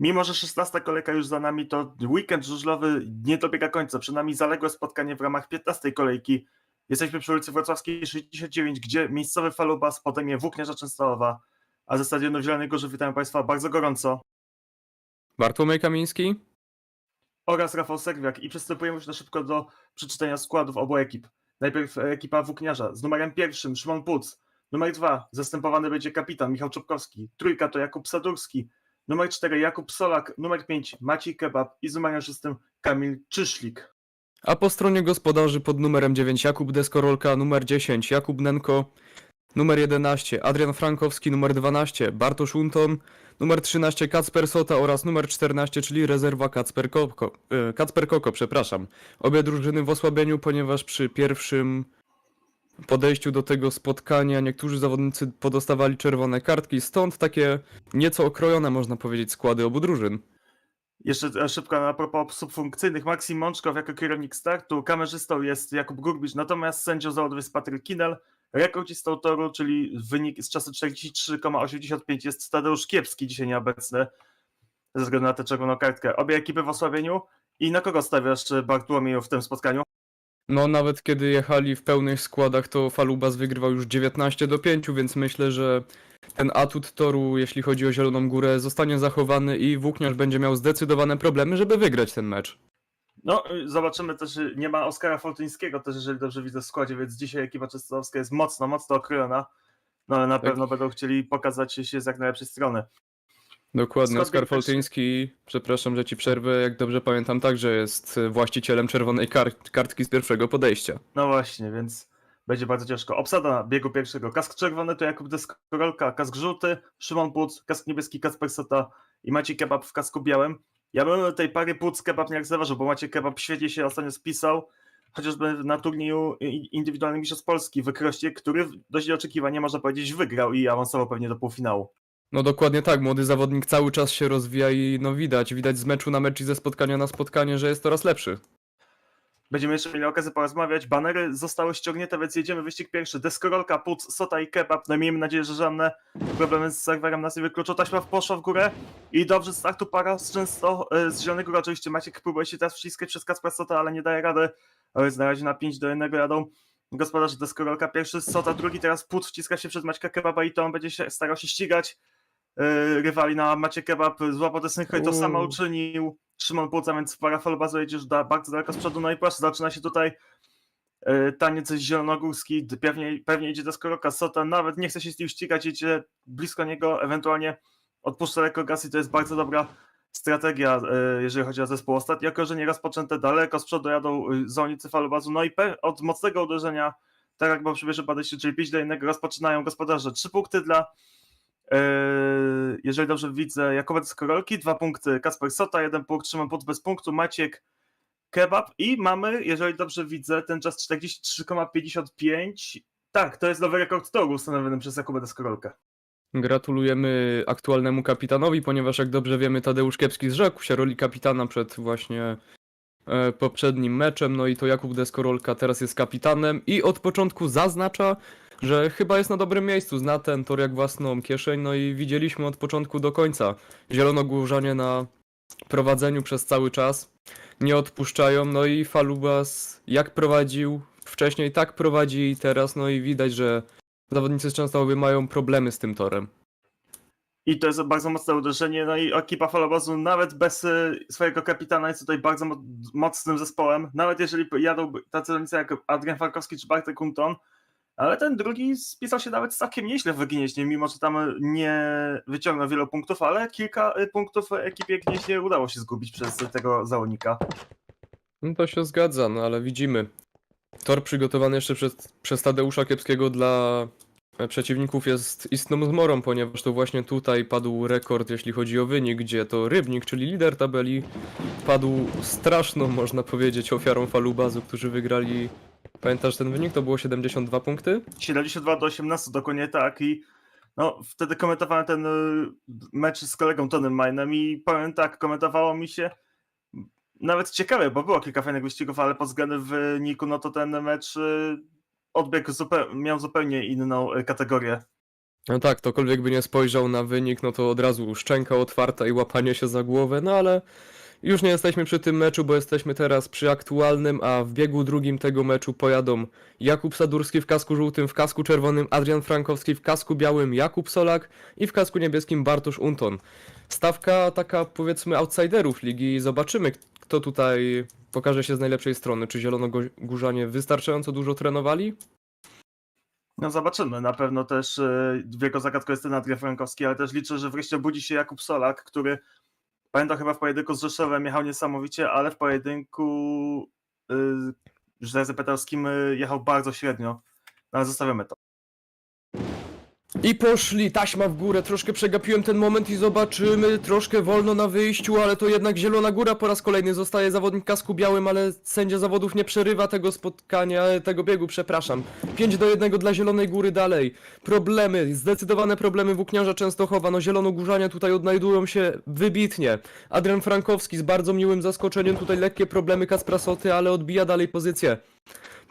Mimo, że 16 kolejka już za nami, to weekend żużlowy nie dobiega końca. Przed nami zaległe spotkanie w ramach 15 kolejki. Jesteśmy przy ulicy Wrocławskiej 69, gdzie miejscowy falubas podejmie Włókniarza Częstochowa, a ze stadionu Zielonej Górze witają Państwa bardzo gorąco Bartłomiej Kamiński? oraz Rafał Serwiak i przystępujemy już na szybko do przeczytania składów obu ekip. Najpierw ekipa Włókniarza z numerem pierwszym Szymon Puc, numer dwa zastępowany będzie kapitan Michał Czopkowski, trójka to Jakub Sadurski, numer cztery Jakub Solak, numer pięć Maciej Kebab. I z numerem szóstym Kamil Czyszlik. A po stronie gospodarzy pod numerem 9 Jakub Deskorolka, numer 10 Jakub Nenko, numer 11 Adrian Frankowski, numer 12 Bartosz Unton, numer 13 Kacper Sota. Oraz numer 14, czyli rezerwa Kacper Koko, e, Kacper Koko, przepraszam. Obie drużyny w osłabieniu, ponieważ przy pierwszym podejściu do tego spotkania niektórzy zawodnicy podostawali czerwone kartki, stąd takie nieco okrojone można powiedzieć składy obu drużyn. Jeszcze e, szybko na propos osób funkcyjnych. Maksim Mączkow jako kierownik startu, kamerzystą jest Jakub Gurbicz, natomiast sędzią zawodowy jest Patryk Kinel, rekordzistą toru, czyli wynik z czasu 43,85 jest Tadeusz Kiepski, dzisiaj nieobecny, ze względu na tę czerwoną kartkę. Obie ekipy w osłabieniu. I na kogo stawiasz Bartłomieju w tym spotkaniu? No, nawet kiedy jechali w pełnych składach, to Falubas wygrywał już 19 do 5, więc myślę, że ten atut toru, jeśli chodzi o Zieloną Górę, zostanie zachowany i Włókniarz będzie miał zdecydowane problemy, żeby wygrać ten mecz. No, y, zobaczymy też, y, nie ma Oskara Fortyńskiego też, jeżeli dobrze widzę w składzie, więc dzisiaj ekipa częstochowska jest mocno, mocno okrojona. No ale na Tak. pewno będą chcieli pokazać się z jak najlepszej strony. Dokładnie, Skąd Oskar Foltyński, przepraszam, że ci przerwę, jak dobrze pamiętam, także jest właścicielem czerwonej kart kartki z pierwszego podejścia. No właśnie, więc będzie bardzo ciężko. Obsada na biegu pierwszego. Kask czerwony to Jakub Deskorolka, kask żółty, Szymon Płuc, kask niebieski Kacper Sota i Maciej Kebab w kasku białym. Ja bym tej pary Płuc Kebab nie zaważył, bo Maciej Kebab świetnie się ostatnio spisał, chociażby na turnieju indywidualnym Mistrzostw Polski w Kroście, który dość nieoczekiwanie, można powiedzieć, wygrał i awansował pewnie do półfinału. No dokładnie tak, młody zawodnik cały czas się rozwija i no widać, widać z meczu na mecz i ze spotkania na spotkanie, że jest coraz lepszy. Będziemy jeszcze mieli okazję porozmawiać. Banery zostały ściągnięte, więc jedziemy wyścig pierwszy. Deskorolka, Puc, Sota i Kebab. No miejmy nadzieję, że żadne problemy z serwerem nas nie wykluczą. Taśma poszła w górę i dobrze startu para z często e, z Zielonej Góry. Oczywiście Maciek próbuje się teraz wciskać przez Kacpra Sota, ale nie daje rady. A więc na razie na 5 do 1 jadą gospodarze Deskorolka pierwszy, Sota drugi, teraz Puc wciska się przez Maćka Kebaba i to on będzie się starał się ścigać rywali na Macie Kebab. Złapał te synchro i to samo uczynił Szymon Płuca, więc para falobazu jedzie już da, bardzo daleko z przodu. No i proszę, zaczyna się tutaj e, taniec zielonogórski, pewnie, pewnie idzie do Skoroka Sota, nawet nie chce się z nim ścigać, idzie blisko niego, ewentualnie odpuszcza lekko gaz i to jest bardzo dobra strategia, e, jeżeli chodzi o zespół. Ostatnie okrążenie rozpoczęte daleko z przodu jadą y, zawodnicy falobazu, no i od mocnego uderzenia, tak jak bo przybierze podejście, czyli 5 do 1 rozpoczynają gospodarze. Trzy punkty dla e, jeżeli dobrze widzę, Jakubek z Korolki, dwa punkty. Kasper Sota, jeden punkt. Szymon Puc bez punktu, Maciek Kebab. I mamy, jeżeli dobrze widzę, ten czas 43,55. Tak, to jest nowy rekord toru ustanowiony przez Jakubę Deskorolkę. Gratulujemy aktualnemu kapitanowi, ponieważ jak dobrze wiemy Tadeusz Kiepski zrzekł się roli kapitana przed właśnie e, poprzednim meczem, no i to Jakub Deskorolka teraz jest kapitanem i od początku zaznacza, że chyba jest na dobrym miejscu, zna ten tor jak własną kieszeń, no i widzieliśmy od początku do końca zielonogórzanie na prowadzeniu przez cały czas, nie odpuszczają, no i Falubas jak prowadził wcześniej, tak prowadzi i teraz, no i widać, że zawodnicy z Częstochowy mają problemy z tym torem. I to jest bardzo mocne uderzenie, no i ekipa falobazu nawet bez y, swojego kapitana jest tutaj bardzo mo- mocnym zespołem, nawet jeżeli jadą tacy zawodnicy jak Adrian Falkowski czy Bartek Kunton, ale ten drugi spisał się nawet całkiem nieźle w Gnieźnie, mimo że tam nie wyciągnął wielu punktów, ale kilka y, punktów ekipie Gnieźnie udało się zgubić przez tego zawodnika. No to się zgadza, no ale widzimy. Tor przygotowany jeszcze przez, przez Tadeusza Kiepskiego dla e, przeciwników jest istną zmorą, ponieważ to właśnie tutaj padł rekord, jeśli chodzi o wynik, gdzie to Rybnik, czyli lider tabeli, padł straszną, można powiedzieć, ofiarą Falubazu, którzy wygrali. Pamiętasz ten wynik? To było 72 punkty? 72 do 18 dokładnie tak i no, wtedy komentowałem ten y, mecz z kolegą Tonym Minem i powiem tak, komentowało mi się nawet ciekawe, bo było kilka fajnych wyścigów, ale pod względem wyniku, no to ten mecz y, odbiegł zupeł- miał zupełnie inną y, kategorię. No tak, ktokolwiek by nie spojrzał na wynik, no to od razu szczęka otwarta i łapanie się za głowę, no ale już nie jesteśmy przy tym meczu, bo jesteśmy teraz przy aktualnym, a w biegu drugim tego meczu pojadą Jakub Sadurski w kasku żółtym, w kasku czerwonym Adrian Frankowski, w kasku białym Jakub Solak i w kasku niebieskim Bartosz Unton. Stawka taka powiedzmy outsiderów ligi, zobaczymy kto tutaj pokaże się z najlepszej strony. Czy Zielonogórzanie wystarczająco dużo trenowali? No zobaczymy, na pewno też y, wielką zagadką jest ten Adrian Frankowski, ale też liczę, że wreszcie budzi się Jakub Solak, który pamiętam chyba w pojedynku z Rzeszowem jechał niesamowicie, ale w pojedynku y, z Żelazem Peterskim y, jechał bardzo średnio. No ale zostawiamy to. I poszli, taśma w górę, troszkę przegapiłem ten moment i zobaczymy, troszkę wolno na wyjściu, ale to jednak Zielona Góra po raz kolejny zostaje zawodnik kasku białym, ale sędzia zawodów nie przerywa tego spotkania, e, tego biegu, przepraszam. 5 do 1 dla Zielonej Góry dalej. Problemy, zdecydowane problemy włókniarza Częstochowa, no Zielonogórzanie tutaj odnajdują się wybitnie. Adrian Frankowski z bardzo miłym zaskoczeniem, tutaj lekkie problemy Kacpra Soty, ale odbija dalej pozycję.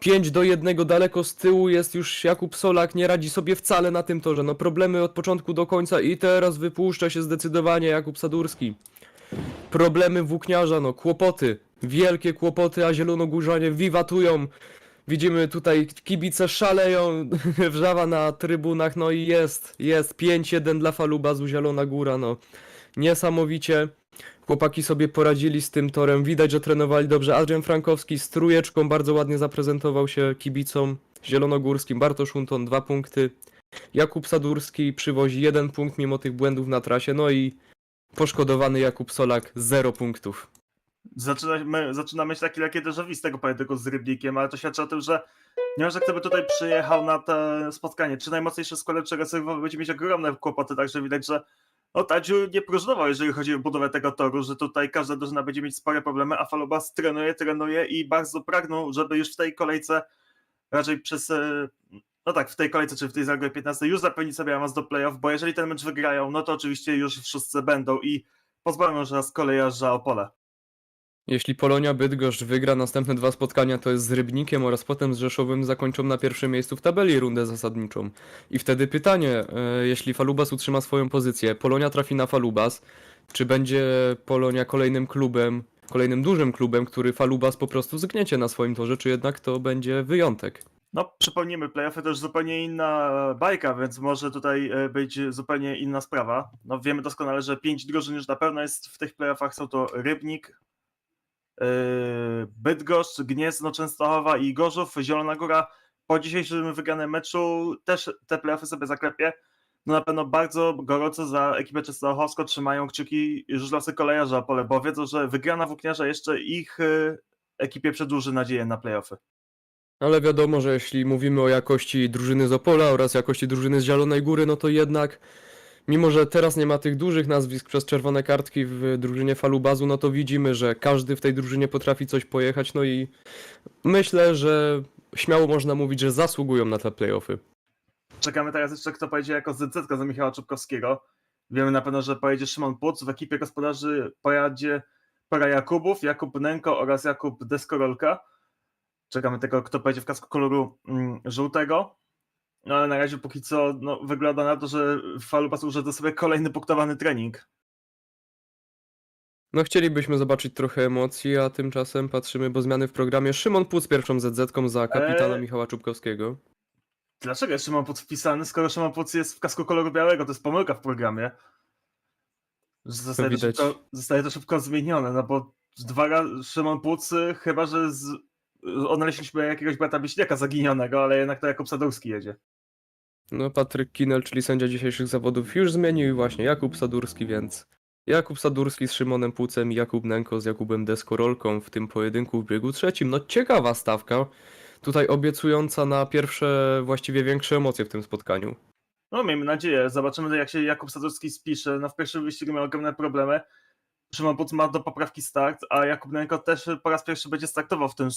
5 do 1 daleko z tyłu jest już Jakub Solak, nie radzi sobie wcale na tym torze. No problemy od początku do końca i teraz wypuszcza się zdecydowanie Jakub Sadurski. Problemy włókniarza, no kłopoty, wielkie kłopoty, a zielonogórzanie wiwatują. Widzimy tutaj kibice szaleją, wrzawa na trybunach, no i jest, jest 5-1 dla Falubazu Zielona Góra, no niesamowicie. Chłopaki sobie poradzili z tym torem. Widać, że trenowali dobrze. Adrian Frankowski z trójeczką bardzo ładnie zaprezentował się kibicom zielonogórskim. Bartosz Unton dwa punkty. Jakub Sadurski przywozi jeden punkt mimo tych błędów na trasie. No i poszkodowany Jakub Solak zero punktów. Zaczynamy, zaczynamy mieć taki lekkie déjà z tego pojedynku z Rybnikiem, ale to świadczy o tym, że nie wiem, że kto by tutaj przyjechał na to spotkanie. Czy najmocniejszy lepszego serwowy będzie mieć ogromne kłopoty, także widać, że no Tadziu nie próżnował, jeżeli chodzi o budowę tego toru, że tutaj każda drużyna będzie mieć spore problemy, a Falubas trenuje, trenuje i bardzo pragną, żeby już w tej kolejce raczej przez, e, no tak, w tej kolejce, czy w tej zaległej 15 już zapewnić sobie awans do playoff, bo jeżeli ten mecz wygrają, no to oczywiście już w szóstce będą i pozbawią już raz kolejarza Opole. Jeśli Polonia Bydgoszcz wygra następne dwa spotkania, to jest z Rybnikiem oraz potem z Rzeszowem zakończą na pierwszym miejscu w tabeli rundę zasadniczą. I wtedy pytanie, e, jeśli Falubas utrzyma swoją pozycję, Polonia trafi na Falubas, czy będzie Polonia kolejnym klubem, kolejnym dużym klubem, który Falubas po prostu zgniecie na swoim torze, czy jednak to będzie wyjątek? No, przypomnijmy, playoffy to już zupełnie inna bajka, więc może tutaj e, być zupełnie inna sprawa. No, wiemy doskonale, że pięć drużyn już na pewno jest w tych playoffach. Są to Rybnik, Bydgoszcz, Gniezno, Częstochowa i Gorzów. Zielona Góra po dzisiejszym wygranym meczu też te playoffy sobie zaklepie. No na pewno bardzo gorąco za ekipę częstochowską trzymają kciuki żużlowcy kolejarza pole, bo wiedzą, że wygrana włókniarza jeszcze ich yy, ekipie przedłuży nadzieję na playoffy. Ale wiadomo, że jeśli mówimy o jakości drużyny z Opola oraz jakości drużyny z Zielonej Góry, no to jednak, mimo że teraz nie ma tych dużych nazwisk przez czerwone kartki w drużynie Falubazu, no to widzimy, że każdy w tej drużynie potrafi coś pojechać, no i myślę, że śmiało można mówić, że zasługują na te playoffy. Czekamy teraz jeszcze, kto pojedzie jako ZZ za Michała Czubkowskiego. Wiemy na pewno, że pojedzie Szymon Płuc. W ekipie gospodarzy pojedzie para Jakubów, Jakub Nenko oraz Jakub Deskorolka. Czekamy tego, kto pojedzie w kasku koloru mm, żółtego. No ale na razie póki co no, wygląda na to, że Falubas urządza sobie kolejny punktowany trening. No chcielibyśmy zobaczyć trochę emocji, a tymczasem patrzymy, bo zmiany w programie. Szymon Płuc pierwszą ZZ-ką za kapitana Eee. Michała Czubkowskiego. Dlaczego jest Szymon Płuc wpisany, skoro Szymon Płuc jest w kasku koloru białego? To jest pomyłka w programie. Zostaje to, widać. szybko, zostaje to szybko zmienione, no bo dwa razy Szymon Płuc, y, chyba że z, odnaleźliśmy jakiegoś brata Biśniaka zaginionego, ale jednak to Jakub Sadowski jedzie. No, Patryk Kinel, czyli sędzia dzisiejszych zawodów, już zmienił i właśnie Jakub Sadurski, więc Jakub Sadurski z Szymonem Płucem i Jakub Nenko z Jakubem Deskorolką w tym pojedynku w biegu trzecim. No, ciekawa stawka. Tutaj obiecująca na pierwsze, właściwie większe emocje w tym spotkaniu. No miejmy nadzieję, zobaczymy jak się Jakub Sadowski spisze. No w pierwszym wyścigu miał ogromne problemy. Szymon Płuc ma do poprawki start, a Jakub Nenko też po raz pierwszy będzie startował w tym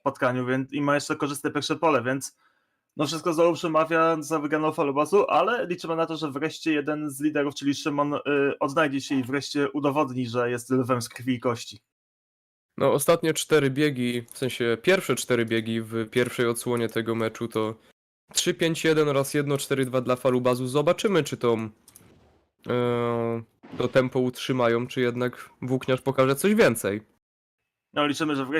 spotkaniu, więc i ma jeszcze korzystne pierwsze pole, więc no wszystko znowu przemawia za wygraną falobasu, ale liczymy na to, że wreszcie jeden z liderów, czyli Szymon, y, odnajdzie się i wreszcie udowodni, że jest lwem z krwi i kości. No, ostatnie cztery biegi, w sensie pierwsze cztery biegi w pierwszej odsłonie tego meczu to 3-5-1 oraz 1-4-2 dla Falubazu. Zobaczymy, czy tą e, to tempo utrzymają, czy jednak Włókniarz pokaże coś więcej. No liczymy, że w